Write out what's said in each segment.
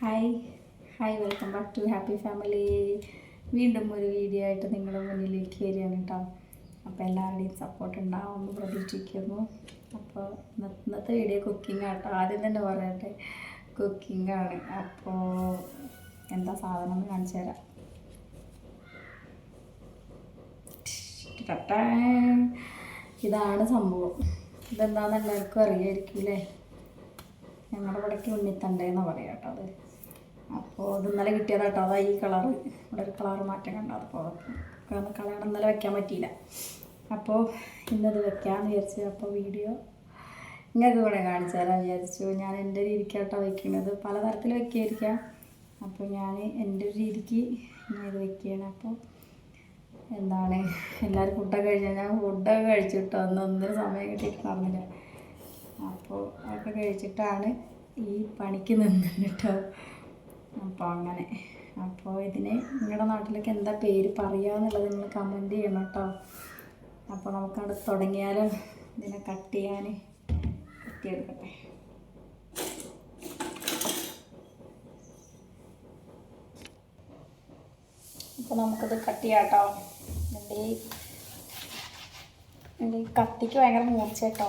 Hi hi welcome back to happy family വീണ്ടും ഒരു video ആയിട്ട് നിങ്ങളുടെ മുന്നിലേക്ക് വരികയാണ് കേട്ടോ അപ്പോൾ എല്ലാവരുടെയും സപ്പോർട്ട് ഉണ്ടാവുമെന്ന് പ്രതീക്ഷിക്കുന്നു. അപ്പോൾ ഇന്നത്തെ വീഡിയോ കുക്കിംഗ് ആട്ടോ ആദ്യം തന്നെ പറയട്ടെ. ആണ്. അപ്പോൾ എന്താ സാധനം എന്ന് കാണിച്ചു തരാം. ഇതാണ് സംഭവം. ഇതെന്താണെന്ന് എല്ലാവർക്കും അറിയായിരിക്കും അല്ലേ ഞങ്ങളുടെ ഇവിടേക്ക് ഉണ്ണിത്തണ്ടേന്ന് പറയാം കേട്ടോ അത്. അപ്പോൾ ഇത് ഇന്നലെ കിട്ടിയതാട്ടോ. അതാ ഈ കളറ് ഇവിടെ ഒരു കളർ മാറ്റം കണ്ടോ. അപ്പോൾ കാരണം കളർ ഇന്നലെ വെക്കാൻ പറ്റിയില്ല. അപ്പോൾ ഇന്നത് വെക്കാമെന്ന് വിചാരിച്ചു അപ്പോൾ വീഡിയോ നിങ്ങൾക്ക് കൂടെ കാണിച്ചു തരാൻ വിചാരിച്ചു. ഞാൻ എന്റെ രീതിക്കാട്ടോ വെക്കുന്നത് പലതരത്തിൽ വെക്കായിരിക്കാം അപ്പോൾ ഞാൻ എന്റെ ഒരു രീതിക്ക് ഞാൻ ഇത് വെക്കുകയാണ്. അപ്പോൾ എന്താണ്? എല്ലാവരും ഫുഡൊക്കെ കഴിച്ചാൽ ഞാൻ ഫുഡൊക്കെ കഴിച്ചിട്ടോ അന്ന് ഒന്നും സമയം കിട്ടിയിട്ട് പറഞ്ഞില്ല അപ്പോൾ അതൊക്കെ കഴിച്ചിട്ടാണ് ഈ പണിക്ക് നിന്നിട്ടോ കേട്ടോ. അപ്പോൾ അങ്ങനെ. അപ്പോൾ ഇതിന് നിങ്ങളുടെ നാട്ടിലൊക്കെ എന്താ പേര് പറയുക എന്നുള്ളത് നിങ്ങൾ കമന്റ് ചെയ്യണം കേട്ടോ അപ്പോൾ നമുക്കവിടെ തുടങ്ങിയാലും ഇതിനെ കട്ട് ചെയ്യാൻ കട്ടിയെടുക്കട്ടെ അപ്പോൾ നമുക്കത് കട്ട് ചെയ്യാം കേട്ടോ എന്റെ ഈ കത്തിക്ക് ഭയങ്കര മൂർച്ച കേട്ടോ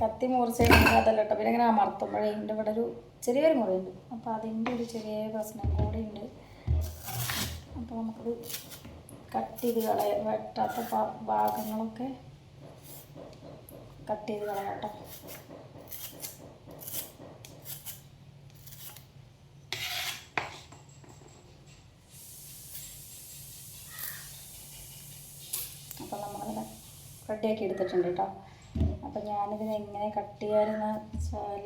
കത്തി മൂർച്ച അതല്ല കേട്ടോ. പിന്നെ ഇങ്ങനെ അമർത്തുമ്പോഴേ എന്റെ ഇവിടെ ഒരു ചെറിയൊരു മുറിയുണ്ട്. അപ്പോൾ അതിന്റെ ഒരു ചെറിയ പ്രശ്നം കൂടി ഉണ്ട്. അപ്പോൾ നമുക്കത് കട്ട് ചെയ്ത് കളയ. വെട്ടാത്ത ഭാഗങ്ങളൊക്കെ കട്ട് ചെയ്ത് കളയാം കേട്ടോ. അപ്പോൾ നമ്മളത് റെഡിയാക്കി എടുത്തിട്ടുണ്ട് കേട്ടോ. അപ്പോൾ ഞാനിതിനെ എങ്ങനെ കട്ട് ചെയ്യാമെന്ന് വെച്ചാൽ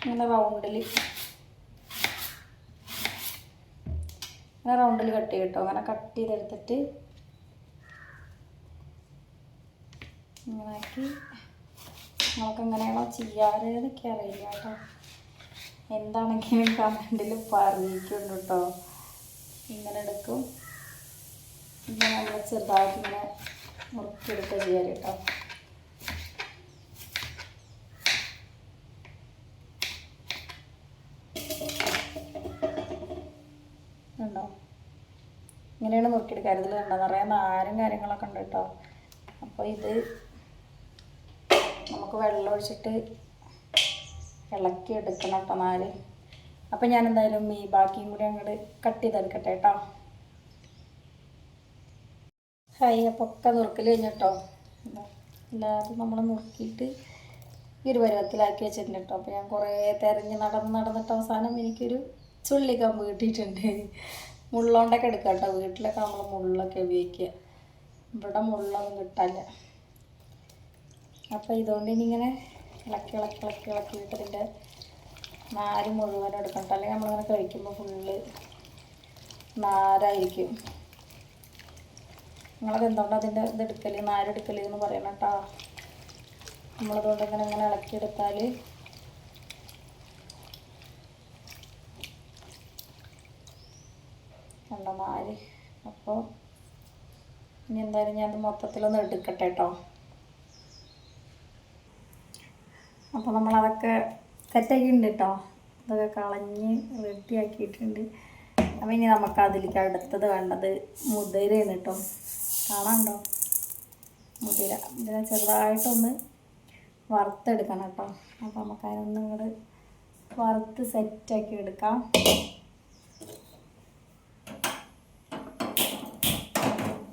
ഇങ്ങനെ റൗണ്ടിൽ ഇങ്ങനെ റൗണ്ടിൽ കട്ട് ചെയ്യും കേട്ടോ അങ്ങനെ കട്ട് ചെയ്തെടുത്തിട്ട് ഇങ്ങനെ ആക്കി നമുക്ക് എങ്ങനെയാണോ ചെയ്യാറ് എന്നൊക്കെ അറിയില്ല കേട്ടോ. എന്താണെങ്കിലും കമന്റിൽ പറഞ്ഞിട്ടുണ്ട് കേട്ടോ ഇങ്ങനെ എടുക്കും. ഇങ്ങനെ നമ്മൾ ചെറുതായിട്ട് ഇങ്ങനെ മുറുക്കിയെടുക്കുക ചെയ്യാറ് കേട്ടോ. ഉണ്ടോ? ഇങ്ങനെയാണ് മുറുക്കിയെടുക്കുക ഇതിൽ കണ്ടോ? നിറയെ നാരും കാര്യങ്ങളൊക്കെ ഉണ്ട് കേട്ടോ. അപ്പോൾ ഇത് നമുക്ക് വെള്ളം ഒഴിച്ചിട്ട് ഇളക്കി എടുക്കണം കേട്ടോ നാല്. അപ്പം ഞാൻ എന്തായാലും ഈ ബാക്കിയും കൂടി അങ്ങോട്ട് കട്ട് ചെയ്തെടുക്കട്ടെ കേട്ടോ. ഹായ് അപ്പോൾ ഒക്കെ നുറുക്കൽ കഴിഞ്ഞിട്ടോ അല്ലാതെ നമ്മൾ നുറുക്കിയിട്ട് ഈ ഒരു വെച്ചിട്ടുണ്ട് കേട്ടോ അപ്പോൾ ഞാൻ കുറേ തിരഞ്ഞ് നടന്ന് നടന്നിട്ട് അവസാനം എനിക്കൊരു ചുള്ളിക്കമ്പ് കിട്ടിയിട്ടുണ്ട്. മുള്ളോണ്ടൊക്കെ എടുക്കാം കേട്ടോ വീട്ടിലൊക്കെ നമ്മൾ മുള്ളൊക്കെ ഉപയോഗിക്കുക. ഇവിടെ മുള്ളൊന്നും കിട്ടാല്ല അപ്പോൾ ഇതുകൊണ്ട് ഇനി ഇങ്ങനെ ഇളക്കി ഇളക്കി ഇളക്കി ഇളക്കിയിട്ട് ഇതിന്റെ നാര് മുഴുവനും എടുക്കണം കേട്ടോ അല്ലെങ്കിൽ നമ്മളിങ്ങനെ കഴിക്കുമ്പോൾ ഫുള്ള് നാരായിരിക്കും. നിങ്ങളത് എന്തുകൊണ്ട് അതിന്റെ ഇത് എടുക്കൽ നാരെടുക്കൽ എന്ന് പറയണം കേട്ടോ. നമ്മളതുകൊണ്ട് ഇങ്ങനെ ഇങ്ങനെ ഇളക്കിയെടുത്താൽ കണ്ട നാര്? അപ്പോൾ ഇനി എന്തായാലും ഞാനത് മൊത്തത്തിലൊന്ന് എടുക്കട്ടെ കേട്ടോ. അപ്പോൾ നമ്മളതൊക്കെ സെറ്റാക്കിയിട്ടുണ്ട് കേട്ടോ. അതൊക്കെ കളഞ്ഞ് വെട്ടിയാക്കിയിട്ടുണ്ട് അപ്പം ഇനി നമുക്ക് അതിലേക്ക് അടുത്തത് വേണ്ടത് മുതിരയാണ് കേട്ടോ. കാണാണ്ടോ മുതിര ഇതിനെ ചെറുതായിട്ടൊന്ന് വറുത്തെടുക്കണം കേട്ടോ. അപ്പോൾ നമുക്ക് അതിനൊന്നും ഇങ്ങോട്ട് വറുത്ത് സെറ്റാക്കി എടുക്കാം.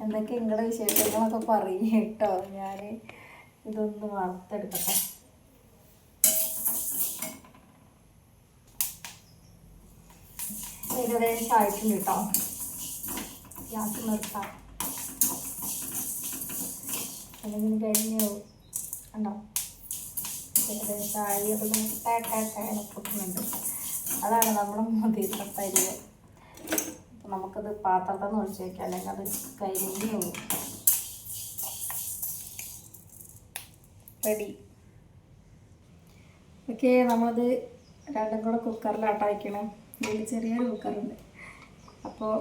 എന്തൊക്കെ നിങ്ങളുടെ വിശേഷങ്ങളൊക്കെ പറയും കേട്ടോ. ഞാൻ ഇതൊന്ന് വറുത്തെടുക്കട്ടെ. ഏകദേശം ആയിട്ടുണ്ട് കേട്ടോ. ഗ്യാസ് നിർത്താം. അല്ലെങ്കിൽ കഴിഞ്ഞു കണ്ടോ? ഏകദേശം അത് നമുക്ക് ടേട്ടായിട്ട് പൊട്ടുന്നുണ്ട്. അതാണ് നമ്മുടെ മുതിർന്ന പരിവ് അപ്പം നമുക്കത് പാത്രത്തിൽ നിന്ന് ഒഴിച്ച് വയ്ക്കാം അല്ലെങ്കിൽ അത് കരിഞ്ഞു പോകും റെഡി. ഓക്കെ നമ്മളത് രണ്ടും കൂടെ കുക്കറിലാട്ട വയ്ക്കണം ഇതിൽ ചെറിയൊരു കുക്കറുണ്ട്. അപ്പോൾ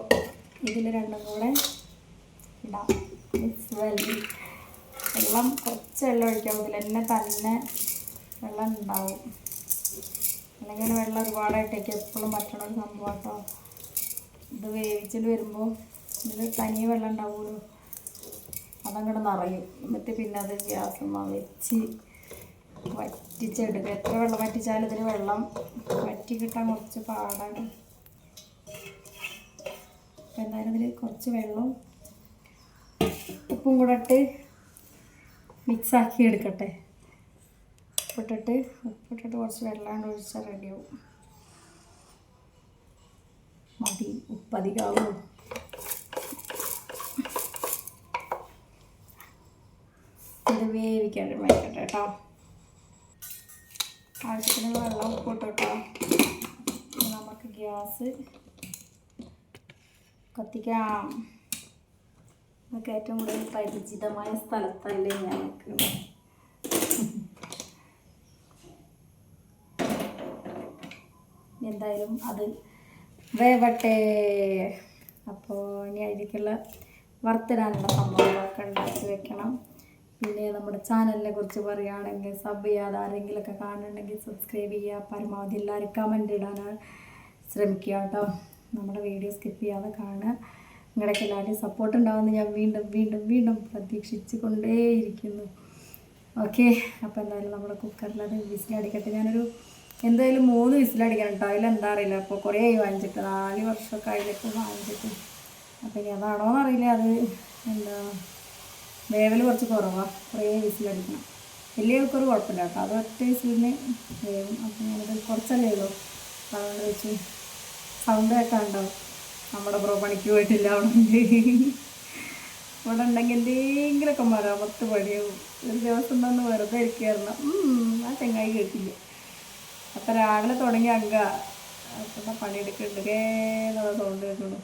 ഇതിൽ രണ്ടും കൂടെ ഇടാം. ഇറ്റ്സ് വെൽ വെള്ളം കുറച്ച് വെള്ളം ഒഴിക്കാൻ പറ്റില്ല എന്നെ തന്നെ വെള്ളം ഉണ്ടാവും. അല്ലെങ്കിൽ വെള്ളം ഒരുപാടായിട്ടേക്ക് എപ്പോഴും പറ്റണ ഒരു സംഭവം കേട്ടോ ഇത് വേവിച്ചിട്ട് വരുമ്പോൾ ഇതിൽ തനിയെ വെള്ളം ഉണ്ടാവുമല്ലോ. അതങ്ങോട്ട് നിറയും. എന്നിട്ട് പിന്നെ അത് ഗ്യാസ് വെച്ച് വറ്റിച്ചെടുക്കുക എത്ര വെള്ളം വറ്റിച്ചാലും ഇതിൽ വെള്ളം വറ്റി കിട്ടാൻ കുറച്ച് പാടാണ്. അപ്പം എന്തായാലും ഇതിൽ കുറച്ച് വെള്ളം ഉപ്പും കൂടെ ഇട്ട് മിക്സാക്കി എടുക്കട്ടെ. ഉപ്പിട്ടിട്ട് ഉപ്പിട്ടിട്ട് കുറച്ച് വെള്ളാണ്ട് ഒഴിച്ചാൽ റെഡിയാവും മതി ഉപ്പധികാവൂ. ഇത് വേവിക്കാൻ വയ്ക്കട്ടെ കേട്ടോ ആവശ്യത്തിന് വെള്ളം ഉപ്പ് കേട്ടോ നമുക്ക് ഗ്യാസ് കത്തിക്കാം. നമുക്ക് ഏറ്റവും കൂടുതൽ പരിചിതമായ സ്ഥലത്തല്ലേ ഞാൻ നിൽക്കുന്നത്. എന്തായാലും അത് വേവട്ടെ. അപ്പോൾ ഇനി അതിലേക്കുള്ള വറുത്തിടാനുള്ള സംഭവങ്ങളൊക്കെ ഉണ്ടാക്കി വെക്കണം. പിന്നെ നമ്മുടെ ചാനലിനെ കുറിച്ച് പറയുകയാണെങ്കിൽ സബ് ചെയ്യാതെ ആരെങ്കിലുമൊക്കെ കാണുന്നുണ്ടെങ്കിൽ സബ്സ്ക്രൈബ് ചെയ്യുക. പരമാവധി എല്ലാവരും കമന്റ് ഇടാൻ ശ്രമിക്കുക കേട്ടോ. നമ്മുടെ വീഡിയോ സ്കിപ്പ് ചെയ്യാതെ കാണുക. നിങ്ങളുടെയൊക്കെ എല്ലാവരും സപ്പോർട്ട് ഉണ്ടാവുമെന്ന് ഞാൻ വീണ്ടും വീണ്ടും വീണ്ടും പ്രതീക്ഷിച്ചു കൊണ്ടേയിരിക്കുന്നു ഓക്കെ അപ്പോൾ എന്തായാലും നമ്മുടെ കുക്കറിൽ അത് വിസിലടിക്കട്ടെ. ഞാനൊരു എന്തായാലും മൂന്ന് വിസിലടിക്കണം കേട്ടോ. അതിലെന്താ അറിയില്ല. അപ്പോൾ കുറേ ആയി വാങ്ങിച്ചിട്ട്. നാല് വർഷമൊക്കെ അതിലേക്ക് വാങ്ങിച്ചിട്ട്. അപ്പോൾ ഇനി അതാണോ എന്നറിയില്ല. അത് എന്താ വേവൽ കുറച്ച് കുറവാണ് കുറേ വിസിലടിക്കണം. വലിയ കുക്കർ കുഴപ്പമില്ല കേട്ടോ. അത് ഒറ്റ വിസിലിന് വേവും. അപ്പോൾ ഞാനത് കുറച്ചല്ലേ ഉള്ളൂ. അതുകൊണ്ട് വെച്ച് സൗണ്ട് കേൾക്കാനുണ്ടാവും. നമ്മുടെ ബ്രോ പണിക്ക് പോയിട്ടില്ല അവിടെ ഇവിടെ ഉണ്ടെങ്കിൽ എന്തെങ്കിലുമൊക്കെ മരാമത്ത് പണിയാവും ഒരു ദിവസം തന്നെ വെറുതെ ഇരിക്കുകയായിരുന്നു. ആ ചെങ്ങായി കേട്ടില്ല. അപ്പം രാവിലെ തുടങ്ങി അങ്ക. അപ്പം പണിയെടുക്കുന്നുണ്ട്. കേന്നുള്ള സൗണ്ട് കേൾക്കുന്നു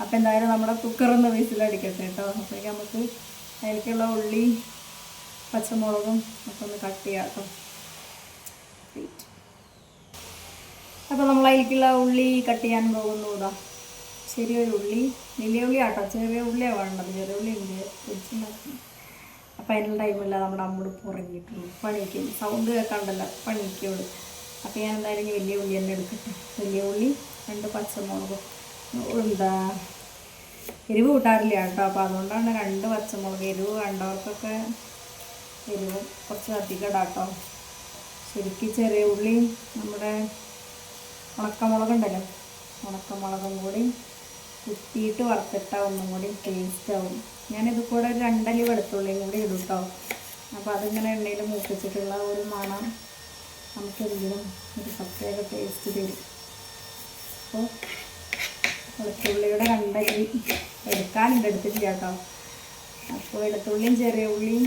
അപ്പം എന്തായാലും നമ്മുടെ കുക്കറൊന്ന് വീട്ടിലടിക്കട്ടെ കേട്ടോ. അപ്പോഴേക്കും നമുക്ക് അതിലേക്കുള്ള ഉള്ളി പച്ചമുളകും ഒക്കെ ഒന്ന് കട്ട് ചെയ്യാം കേട്ടോ. അപ്പോൾ നമ്മൾ അതിലേക്കുള്ള ഉള്ളി കട്ട് ചെയ്യാൻ പോകുന്നു. ഇതാ ചെറിയൊരു ഉള്ളി വലിയ ഉള്ളി ആട്ടോ. ചെറിയ ഉള്ളിയാണ് വേണ്ടത്. ചെറിയ ഉള്ളി ഉണ്ട്. വെച്ചുണ്ടാക്കി അപ്പം അതിനുള്ള ടൈമില്ല നമ്മുടെ അമ്മോട് പുറങ്ങിയിട്ടുള്ളൂ പണിക്ക് സൗണ്ട് കേൾക്കാണ്ടല്ലോ. പണിക്കുള്ളൂ അപ്പോൾ ഞാൻ എന്തായാലും വലിയ ഉള്ളി തന്നെ എടുക്കട്ടെ. വലിയ ഉള്ളി രണ്ട് പച്ചമുളകും. എന്താ എരിവ് കൂട്ടാറില്ല കേട്ടോ. അപ്പോൾ അതുകൊണ്ടാണ് രണ്ട് പച്ചമുളക്. എരിവ് കണ്ടവർക്കൊക്കെ എരിവ് കുറച്ച് കേട്ടോ ശരിക്കും ചെറിയ ഉള്ളി നമ്മുടെ ഉണക്കമുളകുണ്ടല്ലോ. ഉണക്കമുളകും കൂടി കുത്തിയിട്ട് വറുത്തിട്ടാൽ ഒന്നും കൂടി ടേസ്റ്റ് ആവും. ഞാനിത് കൂടെ ഒരു രണ്ടല്ലി വെളുത്തുള്ളിയും കൂടി ഇടും കേട്ടോ അപ്പോൾ അതിങ്ങനെ എണ്ണയിൽ മൂപ്പിച്ചിട്ടുള്ള ഒരു മണം നമുക്കെന്തിനും ഒരു പ്രത്യേക ടേസ്റ്റ് തരും. അപ്പോൾ വെളുത്തുള്ളിയുടെ രണ്ടല്ലി എടുക്കാനുണ്ട് എടുത്തിട്ടില്ല കേട്ടോ അപ്പോൾ വെളുത്തുള്ളിയും ചെറിയ ഉള്ളിയും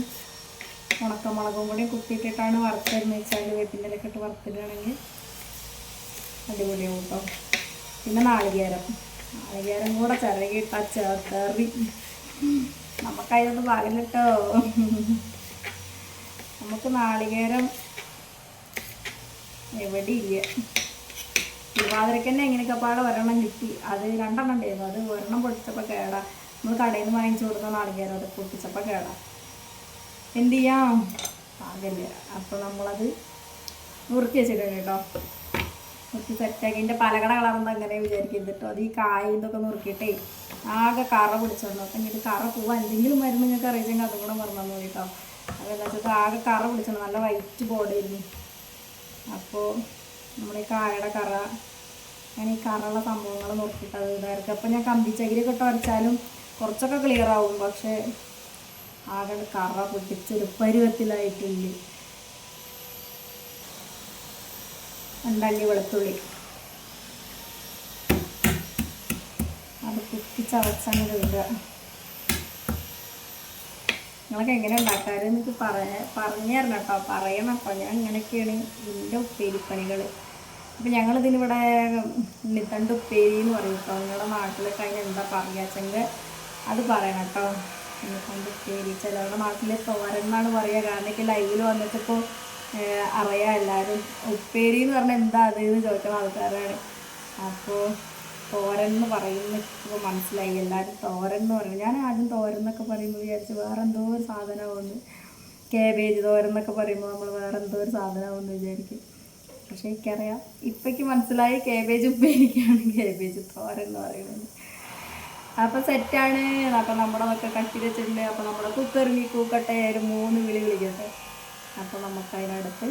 ഉണക്കമുളകും കൂടി കുത്തിയിട്ടിട്ടാണ് വറുത്തതെന്ന് വെച്ചാൽ വേപ്പിന്റെ ഇട്ട് വറുത്തിടുകയാണെങ്കിൽ അടിപൊളിയാവും കേട്ടോ പിന്നെ നാളികേരം. നാളികേരം കൂടെ ചിറകിട്ട ചേർത്തേറി. നമുക്കതിനൊന്ന് പകലിട്ടോ നമുക്ക് നാളികേരം എവിടെയില്ല തിരുവാതിരക്ക് തന്നെ എങ്ങനെയൊക്കെ പാടെ ഒരെണ്ണം കിട്ടി. അത് രണ്ടെണ്ണം ഉണ്ടായിരുന്നു. അത് ഒരെണ്ണം പൊട്ടിച്ചപ്പോൾ കേടാ. നമ്മൾ കടയിൽ നിന്ന് വാങ്ങിച്ചു കൊടുക്കുന്ന നാളികേരം അത് പൊട്ടിച്ചപ്പോൾ കേടാ. എന്ത് ചെയ്യാം? പാകല്ല അപ്പോൾ നമ്മളത് നുറുക്കി വെച്ചിട്ടുണ്ട് കേട്ടോ. നുറുക്കി സെറ്റാക്കി എന്റെ പലകട കളറുമ്പോൾ അങ്ങനെ വിചാരിക്കരുത് കേട്ടോ അത് ഈ കായതൊക്കെ നുറുക്കിയിട്ടേ ആകെ കറ പിടിച്ചോളൂ അപ്പം ഇങ്ങനെ കറ പോവാൻ എന്തെങ്കിലും മരുന്ന് നിങ്ങൾക്ക് അറിയിച്ചെങ്കിൽ അതും കൂടെ മറന്നു കേട്ടോ അപ്പോൾ എന്താ വെച്ചാൽ ആകെ കറ പിടിച്ചോളൂ നല്ല വൈറ്റ് ബോർഡായിരുന്നു അപ്പോൾ നമ്മുടെ ഈ കായയുടെ കറ അങ്ങനെ ഈ കറയുള്ള സംഭവങ്ങൾ നോക്കിയിട്ട് അത് ഇതായിരിക്കും. അപ്പോൾ ഞാൻ കമ്പിച്ചകിരിയൊക്കെ ഇട്ട് വരച്ചാലും കുറച്ചൊക്കെ ക്ലിയർ ആവും. പക്ഷേ ആകെ കറ പൊട്ടിച്ചൊരു പരുവത്തിലായിട്ടുണ്ട് രണ്ടല്ലി വെളുത്തുള്ളി. അത് കുത്തി ചവച്ചങ്ങനെ ഇടുക. നിങ്ങളൊക്കെ എങ്ങനെ ഉണ്ടാക്കാറ്? എനിക്ക് പറയ പറഞ്ഞു തരണം കേട്ടോ. പറയണം അപ്പോൾ ഞാൻ ഇങ്ങനെയൊക്കെയാണ് ഇതിന്റെ ഉപ്പേരിപ്പണികൾ അപ്പം ഞങ്ങളിതിനിവിടെ ഉണ്ണിത്തണ്ട് ഉപ്പേരി എന്ന് പറയും കേട്ടോ. നിങ്ങളുടെ നാട്ടിലൊക്കെ അതിന് എന്താ പറയുക അത് പറയണം കേട്ടോ. ഉണ്ണിത്തണ്ട് ഉപ്പേരി. ചിലവരുടെ നാട്ടിൽ തോരൻ എന്നാണ് പറയുക കാരണം ലൈവിൽ വന്നിട്ട് ഇപ്പോൾ അറിയാം എല്ലാവരും ഉപ്പേരി എന്ന് പറഞ്ഞാൽ എന്താ അത് എന്ന് ചോദിക്കുന്ന ആൾക്കാരാണ്. അപ്പോൾ തോരൻ എന്ന് പറയുന്ന. ഇപ്പോൾ മനസ്സിലായി. എല്ലാവരും തോരൻ എന്ന് പറയുന്നത് ഞാൻ ആദ്യം തോരൻ എന്നൊക്കെ പറയുമ്പോൾ വിചാരിച്ചു. വേറെ എന്തോ ഒരു സാധനമാവുമെന്ന് കേബേജ് തോരൻ എന്നൊക്കെ പറയുമ്പോൾ നമ്മൾ വേറെ എന്തോ ഒരു സാധനമാവുമെന്ന് വിചാരിക്കും. പക്ഷേ എനിക്കറിയാം. ഇപ്പോഴേക്ക് മനസ്സിലായി കേബേജ് ഉപ്പേരിക്കാണ് കേബേജ് തോരൻ എന്ന് പറയുന്നത്. അപ്പോൾ സെറ്റാണ് അപ്പോൾ ഒക്കെ കട്ടി വെച്ചിട്ടുണ്ട്. അപ്പോൾ നമ്മുടെ കുക്കറിങ്ങി കൂക്കട്ടെ ഒരു മൂന്ന് വിളി വിളിക്കട്ടെ. അപ്പോൾ നമുക്ക് അതിനടുത്ത്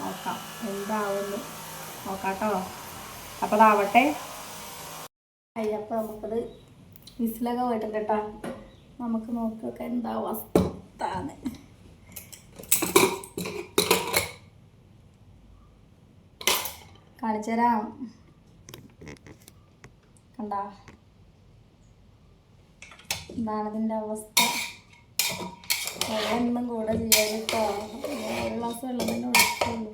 നോക്കാം. എന്താവുന്നു? നോക്കാട്ടോ. അപ്പോൾ അതാവട്ടെ അയ്യപ്പോൾ നമുക്കത് വിസിലൊക്കെ പോയിട്ടുണ്ട് കേട്ടോ നമുക്ക് നോക്കൊക്കെ എന്താ അവസ്ഥാന്ന്. കാണിച്ചു തരാം. കണ്ടാ? എന്താണ് അവസ്ഥ. വെള്ളം കൂടെ ചെയ്യാൻ ഒരു ഗ്ലാസ് വെള്ളം തന്നെ ഒഴിക്കുള്ളൂ.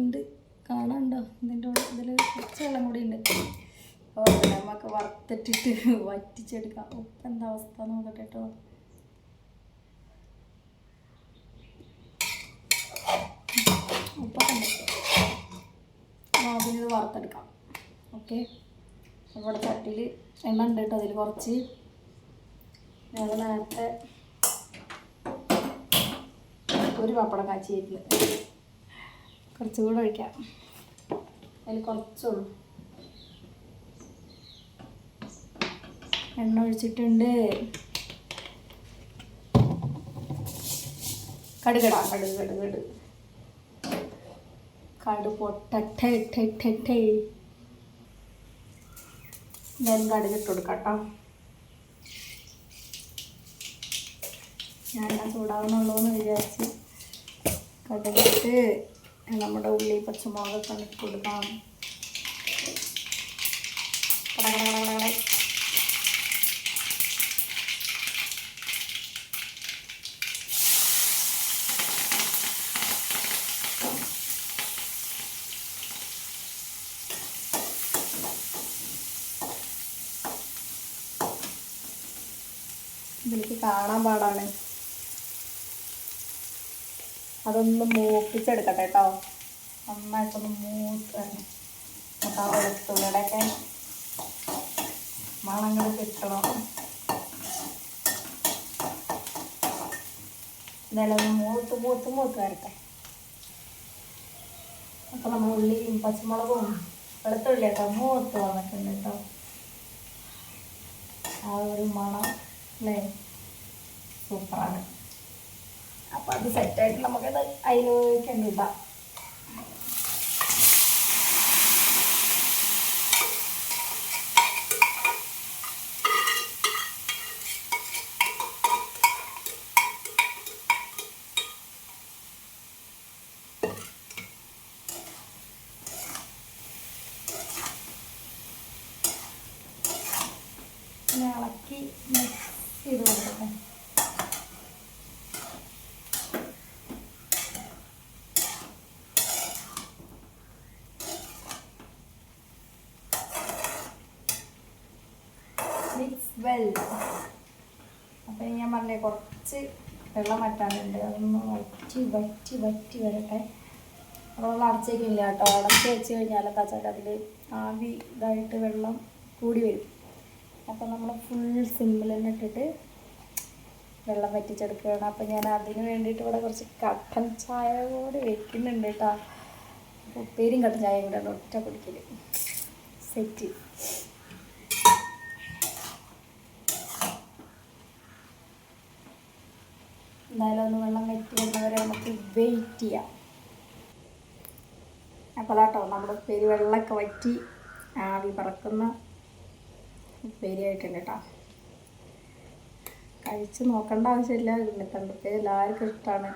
ഉണ്ട്. കാണാണ്ടോ ഇതിന്റെ ഇതിൽ കുറച്ച് വെള്ളം കൂടി ഉണ്ട്. അപ്പോൾ നമുക്ക് വറുത്തിട്ടിട്ട് വറ്റിച്ചെടുക്കാം. ഉപ്പ് എന്താ അവസ്ഥ നോക്കട്ടെ കേട്ടോ. ഉപ്പൊക്കെ വറുത്തെടുക്കാം. ഓക്കെ? നമ്മുടെ ചട്ടിയിൽ എണ്ണ ഉണ്ട് കേട്ടോ അതിൽ കുറച്ച്. ഞങ്ങൾ നേരത്തെ ഒരു പപ്പടം കാച്ചിയിട്ടില്ല. കുറച്ചുകൂടെ ഒഴിക്കാം. അതിൽ കുറച്ചുള്ളൂ. എണ്ണ ഒഴിച്ചിട്ടുണ്ട്. കടുകടാ. കടുക് കടുക് കടുക്. കടു പൊട്ടട്ടെ ഞാൻ കടുക് ഇട്ട് കൊടുക്കാം കേട്ടോ. ഞാൻ ചൂടാവുന്നുള്ളൂ എന്ന് വിചാരിച്ച്. കടുകിട്ട് നമ്മുടെ ഉള്ളി പച്ചമുളകൊക്കെ ഇട്ട് കൊടുക്കാം. കട കട കട കട കട. ഇതിലേക്ക് കാണാൻ പാടാണ്. അതൊന്ന് മൂപ്പിച്ചെടുക്കട്ടെ കേട്ടോ. നന്നായിട്ടൊന്ന് മൂത്ത് നമുക്ക് ആ വെളുത്തുള്ളിയുടെയൊക്കെ മണങ്ങൾ കിട്ടണം. ഇതെല്ലാം മൂത്ത് മൂത്ത് മൂത്ത് വരട്ടെ. അപ്പോൾ നമ്മൾ ഉള്ളിയും പച്ചമുളകും വെളുത്തുള്ളി കേട്ടോ മൂത്ത് വന്നിട്ടുണ്ട് കേട്ടോ. ആ ഒരു മണം അല്ലേ? സൂപ്പറാണ്. അപ്പം അത് സെറ്റായിട്ട് നമുക്കത് അതിലേക്ക് ഇടാം പിന്നെ ഇളക്കി മിക്സ് ചെയ്ത് കൊടുക്കട്ടെ വെൽ അപ്പം ഞാൻ പറഞ്ഞേ കുറച്ച് വെള്ളം വറ്റാനുണ്ട്. അതൊന്ന് വറ്റി വറ്റി വറ്റി വരട്ടെ. അപ്പോൾ നമ്മൾ അടച്ചേക്കില്ല കേട്ടോ. അടച്ച് വെച്ച് കഴിഞ്ഞാൽ എന്താ അതിൽ ആവി ഇതായിട്ട് വെള്ളം കൂടി വരും. അപ്പോൾ നമ്മൾ ഫുൾ സിമ്പിൾ തന്നെ ഇട്ടിട്ട് വെള്ളം വറ്റിച്ചെടുക്കുകയാണ്. അപ്പോൾ ഞാൻ അതിന് വേണ്ടിയിട്ട് ഇവിടെ കുറച്ച് കട്ടൻ ചായ കൂടി വെക്കുന്നുണ്ട് കേട്ടോ. ഉപ്പേരിയും കട്ടൻ ചായയും കൂടെയാണ് ഒറ്റ കുടിക്കൽ സെറ്റ്. എന്തായാലും ഒന്ന് വെള്ളം വറ്റി വരുന്നവരെ നമുക്ക് വെയിറ്റ് ചെയ്യാം. അപ്പോൾ അതാട്ടോ നമ്മുടെ ഉപ്പേരി വെള്ളമൊക്കെ വറ്റി ആവി പറക്കുന്ന ഉപ്പേരി ആയിട്ടുണ്ട് കേട്ടോ കഴിച്ച് നോക്കേണ്ട ആവശ്യമില്ല ഉണ്ണിത്തണ്ടുപ്പേരി എല്ലാവർക്കും ഇഷ്ടമാണ്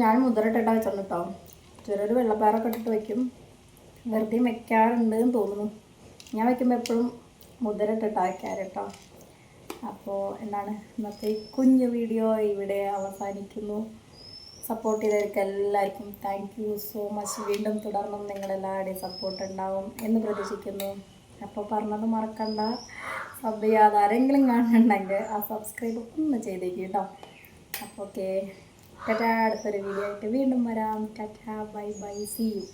ഞാൻ മുതലിട്ടിട്ടാ വെച്ചോണ്ട് കേട്ടോ ചിലർ വെള്ളപ്പാറൊക്കെ ഇട്ടിട്ട് വയ്ക്കും വെറുതെ വെക്കാറുണ്ട് എന്ന് തോന്നുന്നു. ഞാൻ വയ്ക്കുമ്പോൾ എപ്പോഴും മുതിരട്ടിട്ടാ വയ്ക്കാറ് അപ്പോൾ എന്താണ് ഇന്നത്തെ കുഞ്ഞു വീഡിയോ ഇവിടെ അവസാനിക്കുന്നു. സപ്പോർട്ട് ചെയ്തവർക്ക് എല്ലാവർക്കും താങ്ക് യു സോ മച്ച് വീണ്ടും തുടർന്നും നിങ്ങളെല്ലാവരുടെയും സപ്പോർട്ട് ഉണ്ടാവും എന്ന് പ്രതീക്ഷിക്കുന്നു. അപ്പോൾ പറഞ്ഞത് മറക്കണ്ട. സബ് ചെയ്യാതെ ആരെങ്കിലും കാണുന്നുണ്ടെങ്കിൽ ആ സബ്സ്ക്രൈബ് ഒന്ന് ചെയ്തേക്ക് കേട്ടോ. അപ്പോൾ ഓക്കെ ടാറ്റ അടുത്തൊരു വീഡിയോ ആയിട്ട് വീണ്ടും വരാം. Tata bye bye see you